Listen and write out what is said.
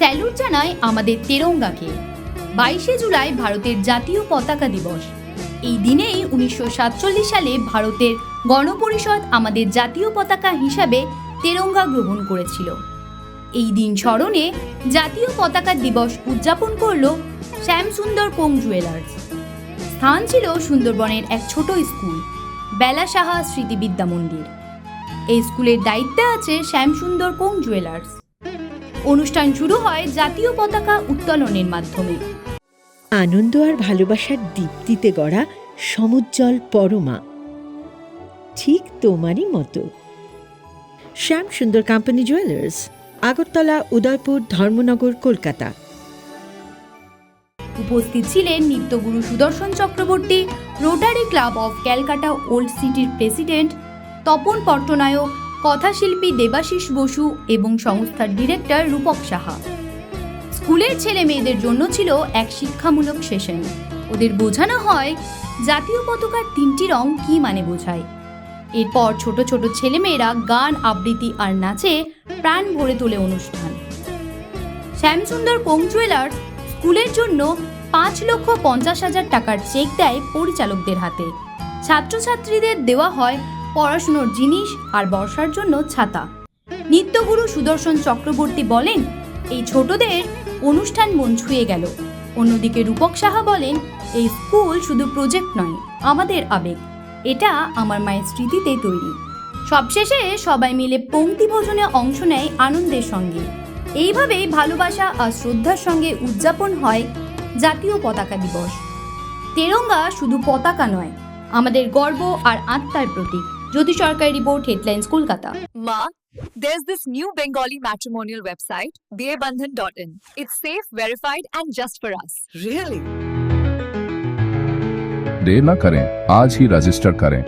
Salute জানায় আমাদের তেরঙ্গাকে। বাইশে জুলাই ভারতের জাতীয় পতাকা দিবস। এই দিনেই উনিশশো সাতচল্লিশ সালে ভারতের গণপরিষদ আমাদের জাতীয় পতাকা হিসাবে তেরঙ্গা গ্রহণ করেছিল। এই দিন স্মরণে জাতীয় পতাকা দিবস উদযাপন করল শ্যামসুন্দর কোং জুয়েলার্স। স্থান ছিল সুন্দরবনের এক ছোট স্কুল, বেলা সাহা স্মৃতি মন্দির। এই স্কুলের দায়িত্বে আছে শ্যামসুন্দর কোং জুয়েলার্স। অনুষ্ঠান শুরু হয় জাতীয় পতাকা উত্তোলনের মাধ্যমে। আনন্দ আর ভালোবাসার দীপ্তিতে গড়া সমুজ্জ্বল পরমা। ঠিক তোমারই মতো। Shyam Sundar company jewellers Agartala Udaipur Dharmanagar Kolkata. উপস্থিত ছিলেন Nityaguru Sudarshan Chakraborty Rotary Club of Calcutta old সিটির প্রেসিডেন্ট তপন পট্টনায়ক কথাশিল্পী দেবাশিস বসু এবং সংস্থার ডিরেক্টর রূপক সাহা। স্কুলের ছেলে মেয়েদের জন্য ছিল এক শিক্ষামূলক সেশন। ওদের বোঝানো হয়, জাতীয় পতাকার তিনটি রং কি মানে বোঝায়। এরপর ছোট ছোট ছেলেমেয়েরা গান, আবৃত্তি আর নাচে প্রাণ ভরে তোলে অনুষ্ঠান। শ্যামসুন্দর কোং জুয়েলার্স স্কুলের জন্য পাঁচ লক্ষ পঞ্চাশ হাজার টাকার চেক দেয় পরিচালকদের হাতে। ছাত্রছাত্রীদের দেওয়া হয় পড়াশুনোর জিনিস আর বর্ষার জন্য ছাতা। নিত্যগুরু সুদর্শন চক্রবর্তী বলেন, এই ছোটদের অনুষ্ঠান মন ছুঁয়ে গেল। অন্যদিকে রূপক সাহা বলেন, এই স্কুল শুধু প্রজেক্ট নয়, আমাদের আবেগ। এটা আমার মায়ের স্মৃতিতে তৈরি। সবশেষে সবাই মিলে পংক্তি ভোজনে অংশ নেয় আনন্দের সঙ্গে। এইভাবেই ভালোবাসা আর শ্রদ্ধার সঙ্গে উদযাপন হয় জাতীয় পতাকা দিবস। তেরঙ্গা শুধু পতাকা নয়, আমাদের গর্ব আর আত্মার প্রতীক। জ্যোতি সরকারি report headlines Kolkata Ma, there's this new Bengali matrimonial website, dearbandhan.in. It's safe, verified, and just for us. Really? देर न करें आज ही रजिस्टर करें